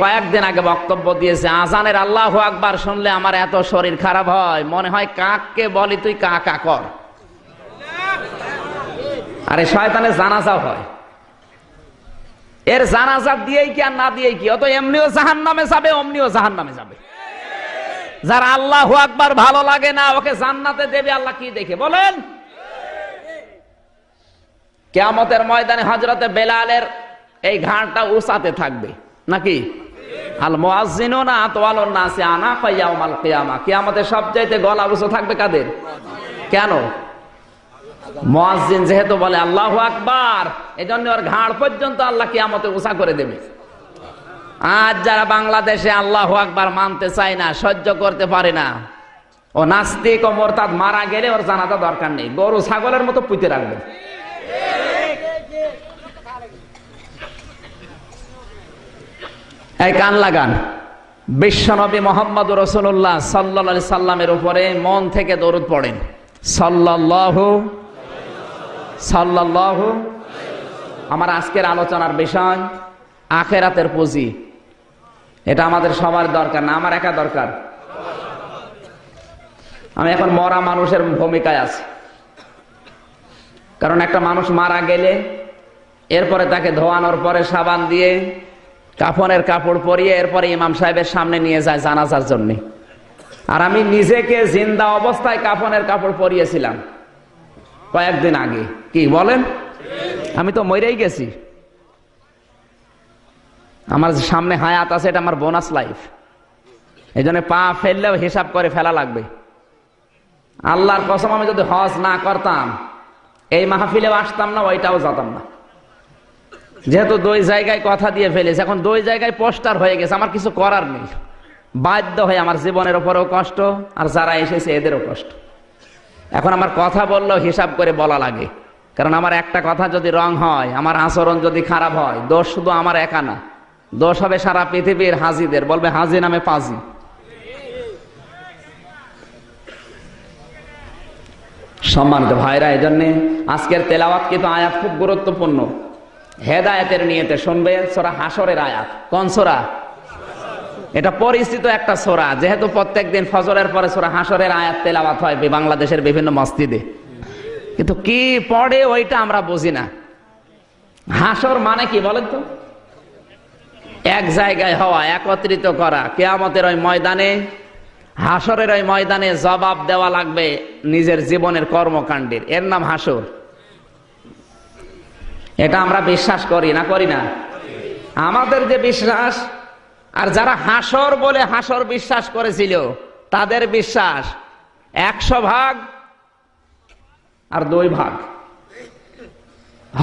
কয়েকদিন আগে বক্তব্য দিয়েছে, আজানের আল্লাহ আকবার শুনলে আমার এত শরীর খারাপ হয়, মনে হয় কাককে বলি তুই কা কা কর। আরে জানাজা হয়। এর জানাজা দিয়েই কি আর না দিয়েই কি? অত এমনিও জাহান নামে যাবে, অমনিও জাহান নামে যাবে। যার আল্লাহ আকবার ভালো লাগে না, ওকে জান্নাতে দেবে, আল্লাহ কি দেখে? বলেন। কেয়ামতের ময়দানে হজরতে বেলালের এই ঘাড়টা উসাতে থাকবে। নাকি? আল মুয়াজ্জিনু না তোয়ালুন নাসি আনা ফাইয়াউমাল কিয়ামা। কিয়ামতের সবচাইতে গলা উঁচু থাকবে কাদের? কেন? মুয়াজ্জিন যেহেতু বলে আল্লাহু আকবার, এজন্য ওর ঘাড় পর্যন্ত আল্লাহ কিয়ামতে উঁচা করে দেবে। আজ যারা বাংলাদেশে আল্লাহ আকবার মানতে চায় না, সহ্য করতে পারে না, ও নাস্তিক ও মোরতাদ মারা গেলে ওর জানাটা দরকার নেই। গরু, ছাগলের মতো পুঁতে রাখবে। এই কান লাগান। বিশ্বনবী মোহাম্মদ রসুল্লাহ সাল্লা সাল্লামের উপরে মন থেকে দরুদ পড়েন। সাল্লাহ সাল্লাহ আমার আজকের আলোচনার বিষয় আখেরাতের পুঁজি। এটা আমাদের সবার দরকার না, আমার একা দরকার। আমি এখন মরা মানুষের ভূমিকায় আছি। কারণ একটা মানুষ মারা গেলে, এরপরে তাকে ধোয়ানোর পরে সাবান দিয়ে কাফনের কাপড় পরিয়ে এরপরে ইমাম সাহেবের সামনে নিয়ে যায় জানাজার জন্য। আর আমি নিজেকে জিন্দা অবস্থায় কাফনের কাপড় পরিয়েছিলাম কয়েকদিন আগে। কি বলেন? আমি তো মরেই গেছি। আমার সামনে হায়াত আছে, এটা আমার বোনাস লাইফ এই জন্য পা ফেললেও হিসাব করে ফেলা লাগবে। আল্লাহর কসম আমি যদি হজ না করতাম, এই মাহফিলেও আসতাম না, ওইটাও যেতাম না। যেহেতু দুই জায়গায় কথা দিয়ে ফেলেছে, এখন দুই জায়গায় পোস্টার হয়ে গেছে, আমার কিছু করার নেই। বাধ্য হয়ে আমার জীবনের ওপরেও কষ্ট, আর যারা এসেছে এদেরও কষ্ট। এখন আমার কথা বললেও হিসাব করে বলা লাগে। কারণ আমার একটা কথা যদি রং হয়, আমার আচরণ যদি খারাপ হয়, দোষ শুধু আমার একা না, দোষ হবে সারা পৃথিবীর হাজিদের, বলবে হাজি নামে পাজি। সম্মানিত ভাইরা এই জন্যে আজকের তেলাওয়াত কিন্তু আয়াত খুব গুরুত্বপূর্ণ। হেদায়তের নিয়েতে শুনবে সোরা হাসরের আয়াত। কোন সোরা? এটা পরিচিত একটা সোরা, যেহেতু প্রত্যেকদিন ফজরের পরে সোরা হাসরের আয়াত তেলাওয়াত হয় বাংলাদেশের বিভিন্ন মসজিদে। কিন্তু কি পড়ে ওইটা আমরা বুঝি না। হাসর মানে কি বলেন তো? এক জায়গায় হওয়া, একত্রিত করা। কেয়ামতের ওই ময়দানে হাসরের ওই ময়দানে জবাব দেওয়া লাগবে নিজের জীবনের কর্মকাণ্ডের। এর নাম হাসর এটা আমরা বিশ্বাস করি না করি না? আমাদের যে বিশ্বাস, আর যারা হাসর বলে হাসর বিশ্বাস করেছিল, তাদের বিশ্বাস একশো ভাগ আর দুই ভাগ।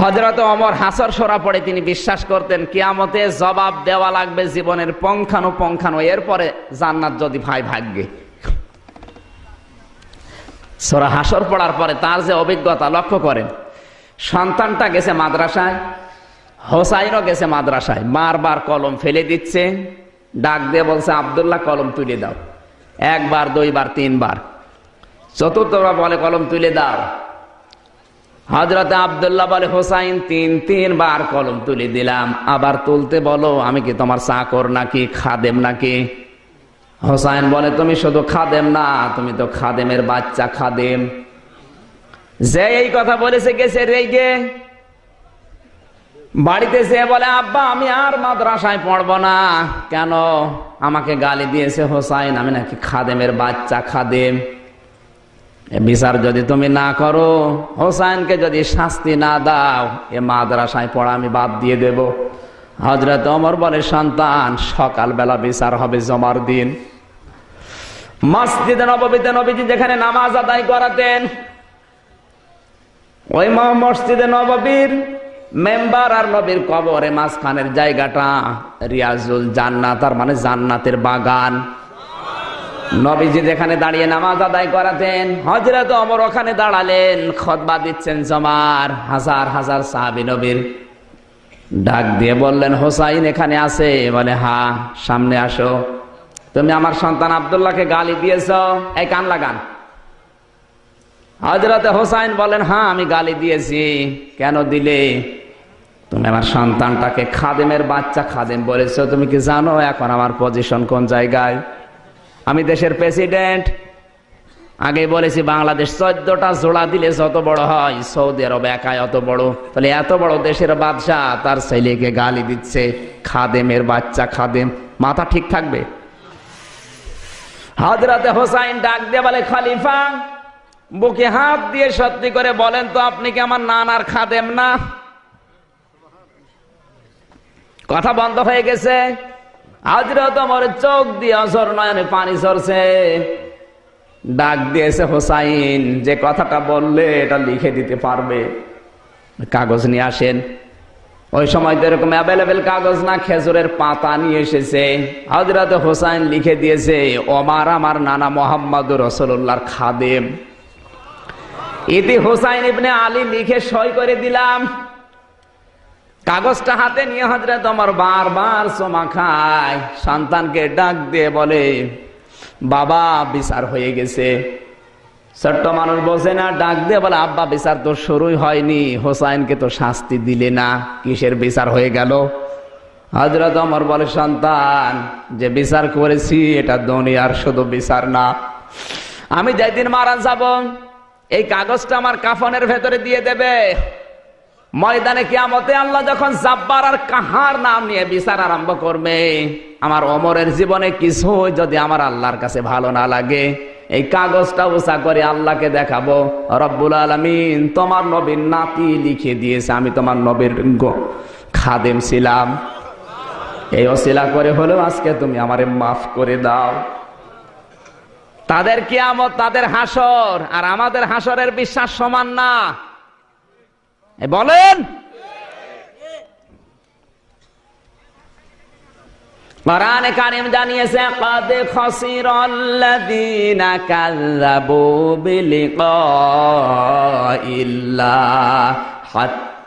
হজরত অমর হাসর সরা পড়ে তিনি বিশ্বাস করতেন, কিয়ামতে জবাব দেওয়া লাগবে জীবনের পঙ্খানো পঙ্খানো, এরপরে জান্নাত যদি ভাই ভাগ্যে। সরা হাসর পড়ার পরে তার যে অভিজ্ঞতা লক্ষ্য করেন সন্তানটা গেছে মাদ্রাসায়, হোসাইনও গেছে মাদ্রাসায়, বারবার কলম ফেলে দিচ্ছে, ডাক দিয়ে বলছে, আবদুল্লাহ, কলম তুলে দাও। একবার, দুইবার, তিনবার। চতুর্থবার বলে, কলম তুলে দাও। হজরত আবদুল্লাহ বলে, হোসাইন, তিন, তিনবার কলম তুলে দিলাম। আবার তুলতে বলো, আমি কি তোমার চাকর নাকি, খাদেম নাকি? হোসাইন বলে, তুমি শুধু খাদেম না, তুমি তো খাদেমের বাচ্চা, খাদেম। যে এই কথা বলেছে গেছে রেগে। বাড়িতে সে বলে, আব্বা, আমি আর মাদ্রাসায় পড়ব না। কেন? আমাকে গালি দিয়েছে, হোসাইন, আমি নাকি খাদেমের বাচ্চা, খাদেম। বিচার যদি তুমি না করো, হোসাইনকে যদি শাস্তি না দাও, এ মাদ্রাসায় পড়া আমি বাদ দিয়ে দেব। হজরত অমর বলে, সন্তান, সকালবেলা বিচার হবে জমার দিন। মসজিদে নবীতে নবীজি যেখানে নামাজ আদায় করাতেন ওই মসজিদে নববীর মেম্বার আর নবীর কবরে মাঝখানের জায়গাটা রিয়াজুল জান্নাত, তার মানে জান্নাতের বাগান। নবীজি যেখানে দাঁড়িয়ে নামাজ আদায় করাতেন হজরত অমর ওখানে দাঁড়ালেন, খতবা দিচ্ছেন জমার, হাজার হাজার সাহাবি নবীর ডাক দিয়ে বললেন, হোসাইন এখানে আছে? বলে, হা, সামনে আসো। তুমি আমার সন্তান আবদুল্লাহকে গালি দিয়েছ, এই কান লাগান। হজরতে হোসাইন বলেন হ্যাঁ আমি গালি দিয়েছি। কেন দিলে? তুমি আমার সন্তানটাকে খাদেমের বাচ্চা খাদেম বলেছ। তুমি কি জানো এখন আমার পজিশন কোন জায়গায়? আমি দেশের প্রেসিডেন্ট আগে বলেছি, বাংলাদেশ চোদ্দটা জোড়া দিলে যত বড় হয়, সৌদি আরব একাই অত বড়। তাহলে এত বড় দেশের বাদশাহ তার ছেলেকে গালি দিচ্ছে, খাদেমের বাচ্চা খাদেম। মাথা ঠিক থাকবে? হাজরাতে হোসাইন ডাক দিয়ে বলে, খলিফা বুকে হাত দিয়ে সত্যি করে বলেন তো আপনি কি আমার নানার খাদেম না? কথা বন্ধ হয়ে গেছে। হাজরত আমার চোখ দিয়ে অসর নয়নে পানি সরছে ডাক দিয়েছে, হোসাইন, যে কথাটা বললে এটা লিখে দিতে পারবে। কাগজ নিয়ে আসেন। ওই সময় তো এরকম অ্যাভেলেবেল কাগজ না, খেজুরের পাতা নিয়ে এসেছে। হজরত হোসাইন লিখে দিয়েছে, ওমার আমার নানা মোহাম্মদ রসুল্লাহর খাদেম। ইতি হোসাইন ইবনে আলী লিখে সই করে দিলাম। কাগজটা হাতে নিয়ে হজরত আমার বারবার সোমা খায়, সন্তানকে ডাক দিয়ে বলে, বাবা, বিচার হয়ে গেছে। ছোট্ট মানুষ বসে না, ডাক দিয়ে বলে, আব্বা, বিচার তো শুরুই হয়নি, হোসাইনকে তো শাস্তি দিলে না, কিসের বিচার হয়ে গেল? হজরত অমর বলে, সন্তান, যে বিচার করেছি, এটা দুনিয়ার শুধু বিচার না। আমি যেদিন মারা যাব এই কাগজটা আমার কাফনের ভেতরে দিয়ে দেবে। ময়দানে কিয়ামতে আল্লাহ যখন জাব্বার আর কাহার নাম নিয়ে বিচার আরম্ভ করবে, আমার অমরের জীবনে কিছু যদি আমার আল্লাহর কাছে ভালো না লাগে, এই কাগজটা উষা করে আল্লাহকে দেখাবো, রব্বুল আলমিন, তোমার নবীর নাতি লিখে দিয়েছে, আমি তোমার নবীর খাদেম ছিলাম। এই অশিলা করে হলেও আজকে তুমি আমারে মাফ করে দাও। তাদের কিয়ামত তাদের হাসর, আর আমাদের হাসরের বিশ্বাস সমান না। বলেন? কোরআনে কারিম জানিয়েছে, কদ খসিরাল্লাযীনা কাযযাবু বিলিকাইল্লাহ হাত্তা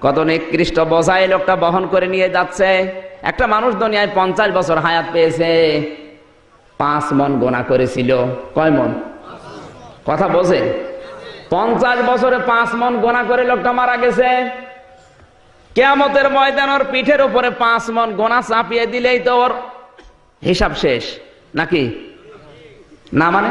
কত নিকৃষ্ট বোঝাই লোকটা বহন করে নিয়ে যাচ্ছে। একটা মানুষ দুনিয়ায় পঞ্চাশ বছর হায়াত পেয়েছে। পাঁচ মন গোনা করেছিল। কয় মন? কথা বোঝে? পঞ্চাশ বছরে পাঁচ মন গোনা করে লোকটা মারা গেছে। কেয়ামতের ময়দান ওর পিঠের উপরে পাঁচ মন গোনা চাপিয়ে দিলেই তো ওর হিসাব শেষ। নাকি? না মানে?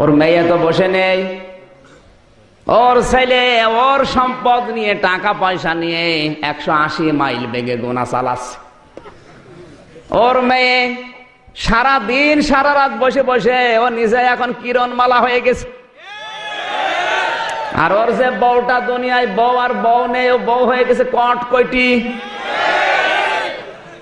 ওর মেয়ে তো বসে নেই। ওর ছেলে, ওর সম্পদ নিয়ে টাকা পয়সা নিয়ে একশো আশি মাইল বেগে গোনা চালাচ্ছে। ওর মেয়ে সারা দিন, সারা রাত বসে বসে ও নিজে এখন কিরণমালা হয়ে গেছে। আর ওর যে বউটা দুনিয়ায় বউ আর বউ নেই, ও বউ হয়ে গেছে কট কয়টি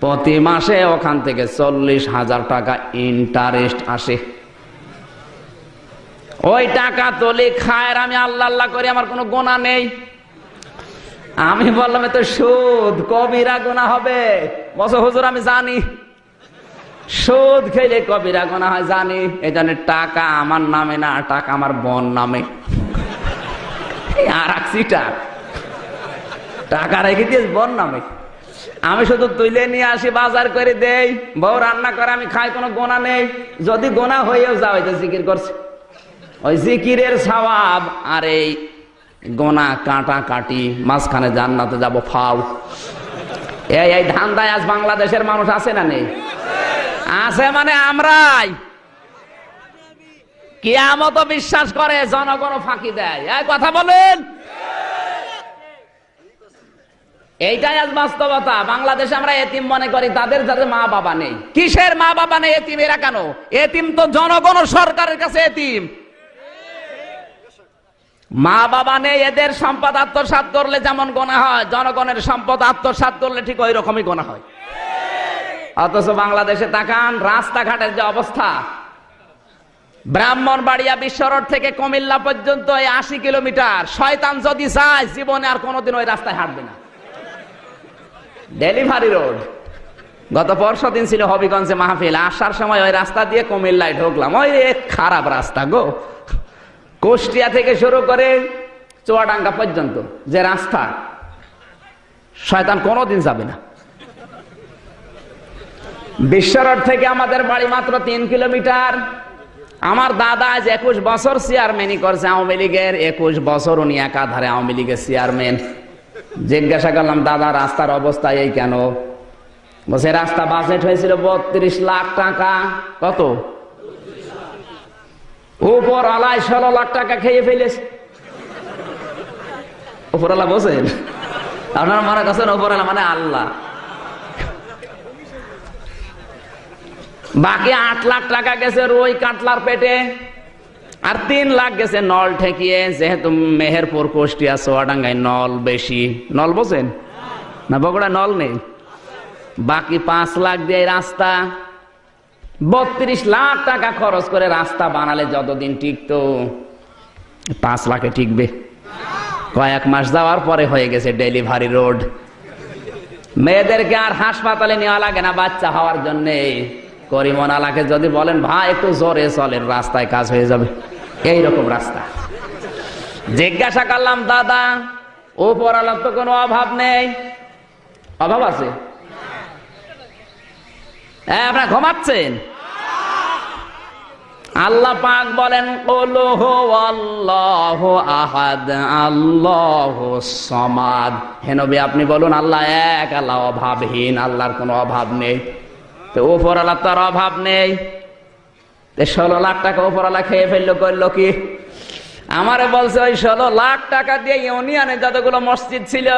প্রতি মাসে ওখান থেকে চল্লিশ হাজার টাকা ইন্টারেস্ট আসে। ওই টাকা তোলে, খায়ের আমি আল্লাহ আল্লাহ করি, আমার কোনো গোনা নেই। আমি বললাম তো সুদ, কবিরা গোনা হবে। বস হুজুর, আমি জানি। সুদ খেলে কবিরা গোনা হয়, জানি। এই টাকা আমার নামে না, টাকা আমার বোন নামে। আর রাখছিটা টাকা রেখে দিয়েছ, বোন নামে। আমি শুধু তুলে নিয়ে আসি, বাজার করে দেই। বউ রান্না করে, আমি খাই, কোনো গোনা নেই। যদি গোনা হয়েও যাও তো জিকির করছে। ওই জিকিরের সওয়াব আর এই গোনা কাটা কাটি, মাঝখানে জান্নাতে যাব, ফাউ। এই এই ধান্দায় আজ বাংলাদেশের মানুষ আছে না নেই? আছে মানে আমরাই। কিয়ামত বিশ্বাস করে জনগণ ফাঁকি দেয়। এই কথা বলেন। এইটাই আজ বাস্তবতা। বাংলাদেশে আমরা এতিম মনে করি, তাদের যাদের মা বাবা নেই। কিসের মা বাবা নেই এতিম এরা কেন? এতিম তো জনগণ সরকারের কাছে এতিম। মা বাবা নেই, এদের সম্পদ আত্মসাৎ করলে যেমন গোনা হয়, জনগণের সম্পদ আত্মসাৎ করলে ঠিক ওই রকমই গোনা হয়। অথচ বাংলাদেশে তাকান, রাস্তাঘাটের যে অবস্থা। ব্রাহ্মণবাড়িয়া বিশ্ব রোড থেকে কুমিল্লা পর্যন্ত এই আশি কিলোমিটার। শয়তান যদি চায়, জীবনে আর কোনোদিন ওই রাস্তায় হাঁটবে না। Delivery road. গত পরশু দিন ছিল হবিগঞ্জে মাহফিল, আসার সময় ওই রাস্তা দিয়ে কুমিল্লায় ঢুকলাম। ওই খারাপ রাস্তা গো। কুষ্টিয়া থেকে শুরু করে চুয়াডাঙ্গা পর্যন্ত যে রাস্তা, শয়তান কোনোদিন যাবে না। বিশ্বরোড থেকে আমাদের বাড়ি মাত্র তিন কিলোমিটার। আমার দাদা আজ একুশ বছর চেয়ারম্যানই করছে আওয়ামী লীগের। একুশ বছর উনি একাধারে আওয়ামী লীগের চেয়ারম্যান জিজ্ঞাসা করলাম, দাদা, রাস্তার অবস্থা এই কেন? বলছে, রাস্তা বাজেট হয়েছিল বত্রিশ লাখ টাকা। কত? উপর আলায় ষোলো লাখ টাকা খেয়ে ফেলেছে। উপরওয়ালা বসেন আপনার মনে করছেন উপরওয়ালা মানে আল্লাহ? বাকি আট লাখ টাকা গেছে রুই কাতলার পেটে। আর তিন লাখ গেছে, নল ঠেকিয়ে, যেহেতু মেহেরপুর, কুষ্টিয়া সোয়াডাঙ্গায় নল বেশি। নল বোঝেন? না, বগুড়া নল নেই। বাকি পাঁচ লাখ দিয়ে রাস্তা। বত্রিশ লাখ টাকা খরচ করে রাস্তা বানালে যতদিন টিকতো, পাঁচ লাখে টিকবে। কয়েক মাস যাওয়ার পরে হয়ে গেছে ডেলিভারি রোড। মেয়েদেরকে আর হাসপাতালে নেওয়া লাগে না, বাচ্চা হওয়ার জন্যে। করিমন আলাকে যদি বলেন, ভাই, একটু জোরে চলেন, রাস্তায় কাজ হয়ে যাবে। এই রকম রাস্তা। জিজ্ঞাসা করলাম, দাদা ও পড়ালার তো কোনো অভাব নেই? অভাব আছে? হ্যাঁ আপনারা ঘুমাচ্ছেন? আল্লাহ পাক বলেন আহাদ, আল্লাহ সমাদ। হেনবি আপনি বলুন, আল্লাহ এক, আল্লাহ অভাবহীন, আল্লাহর কোনো অভাব নেই। তো ওপর আল্লাহ তার অভাব নেই। ষোলো লাখ টাকা ওপর আল্লাহ খেয়ে ফেলল, করল কি? আমারে বলছে, ওই ষোলো লাখ টাকা দিয়ে ইউনিয়নে যতগুলো মসজিদ ছিল,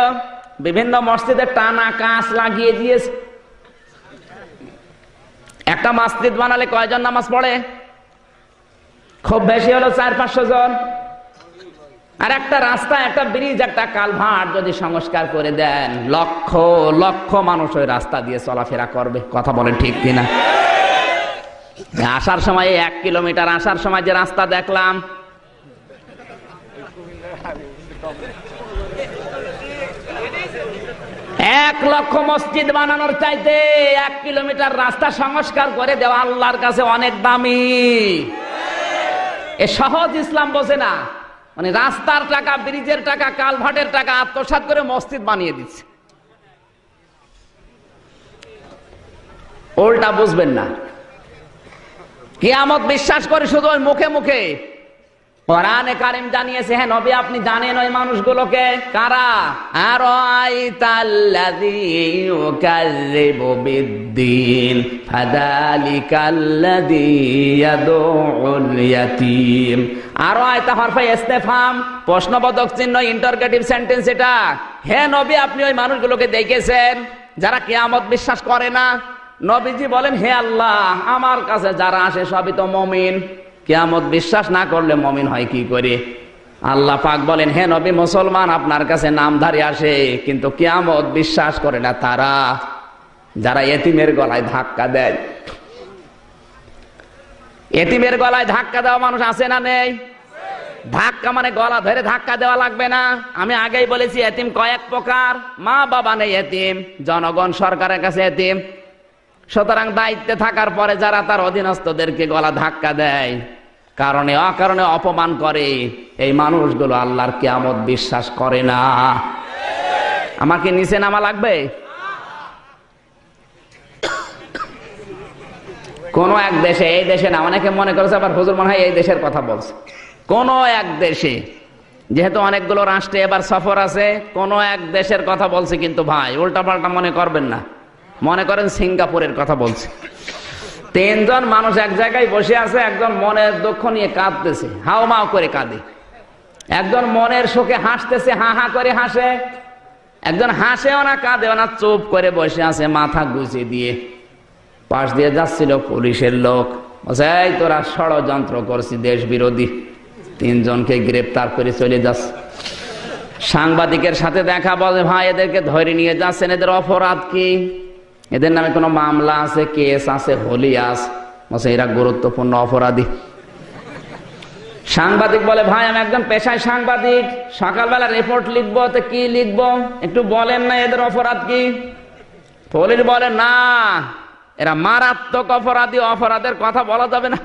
বিভিন্ন মসজিদে টানা কাঁচ লাগিয়ে দিয়েছে। একটা মসজিদ বানালে কয়জন নামাজ পড়ে? খুব বেশি হলো চার পাঁচশো জন। আর একটা রাস্তা, একটা ব্রিজ, একটা কালভার্ট যদি সংস্কার করে দেন, লক্ষ লক্ষ মানুষ ওই রাস্তা দিয়ে চলাফেরা করবে। কথা বলেন ঠিক কিনা? আসার সময় এক কিলোমিটার আসার সময় যে রাস্তা দেখলাম, এক লক্ষ মসজিদ বানানোর চাইতে এক কিলোমিটার রাস্তা সংস্কার করে দেওয়া আল্লাহর কাছে অনেক দামি। এ সহজ ইসলাম বোঝে না। মানে রাস্তার টাকা, ব্রিজের টাকা, কালভাটের টাকা আত্মসাত করে মসজিদ বানিয়ে দিচ্ছে। ওল্টা বুঝবেন না। কেয়ামত বিশ্বাস করে শুধু ওই মুখে মুখে কোরআনে কারিম জানিয়েছে হ্যাঁ নবী, আপনি জানেন ওই মানুষগুলোকে? কারা? আর আর আয়তা হরফে ইস্তেফাম, প্রশ্নবোধক চিহ্ন, ইন্টারগেটিভ সেন্টেন্স এটা। হে নবী, আপনি ওই মানুষগুলোকে দেখেছেন, যারা কিয়ামত বিশ্বাস করে না? নবীজি বলেন, হে আল্লাহ, আমার কাছে যারা আসে সবই তো মমিন। কিয়ামত বিশ্বাস না করলে মমিন হয় কি করে? আল্লাহ পাক বলেন, হে নবী মুসলমান, আপনার কাছে নামধারী আসে, কিন্তু কেয়ামত বিশ্বাস করে না তারা। যারা এতিমের গলায় ধাক্কা দেয়। এতিমের গলায় ধাক্কা দেওয়া মানুষ আছে না নেই? ধাক্কা মানে গলা ধরে ধাক্কা দেওয়া লাগবে না। আমি আগেই বলেছি, এতিম কয়েক প্রকার। মা বাবা নেই এতিম, জনগণ সরকারের কাছে এতিম। সুতরাং দায়িত্বে থাকার পরে যারা তার অধীনস্থদেরকে গলা ধাক্কা দেয় কারণে, অকারণে অপমান করে। এই মানুষগুলো আল্লাহর কেয়ামত বিশ্বাস করে না। আমাকে নিচে নামা লাগবে? কোন এক দেশে, এই দেশে না, অনেকে মনে করেছে, আবার হুজুর মনে হয় এই দেশের কথা বলছে। কোন এক দেশে, যেহেতু অনেকগুলো রাষ্ট্রে এবার সফর আছে, কোন এক দেশের কথা বলছে কিন্তু ভাই উল্টা পাল্টা মনে করবেন না। মনে করেন সিঙ্গাপুরের কথা বলছে। তিনজন মানুষ এক জায়গায় বসে আছে, একজন মনের দুঃখ নিয়ে কাঁদতেছে। হাও মাও করে কাঁদে। একজন মনের শোকে হাসতেছে, হা হা করে হাসে। একজন হাসেও না, কাঁদেও না, চুপ করে বসে আছে, মাথা গুছিয়ে দিয়ে। পাশ দিয়ে যাচ্ছিল পুলিশের লোক। এই তোরা ষড়যন্ত্র করছি দেশ বিরোধী। তিনজনকে গ্রেপ্তার করে চলে যাচ্ছে সাংবাদিকের সাথে দেখা বলে, ভাই, এদেরকে ধরে নিয়ে যাচ্ছেন, এদের অপরাধ কি? এদের নামে কোনো মামলা আছে, কেস আছে, হলিয়াস। আছে এরা গুরুত্বপূর্ণ অপরাধী। সাংবাদিক বলে, ভাই, আমি একজন পেশায় সাংবাদিক। সকালবেলা রিপোর্ট লিখব, তো কি লিখব? একটু বলেন না এদের অপরাধ কি? পুলিশ বলে, না, এরা মারাত্মক অপরাধী। অপরাধের কথা বলা যাবে না।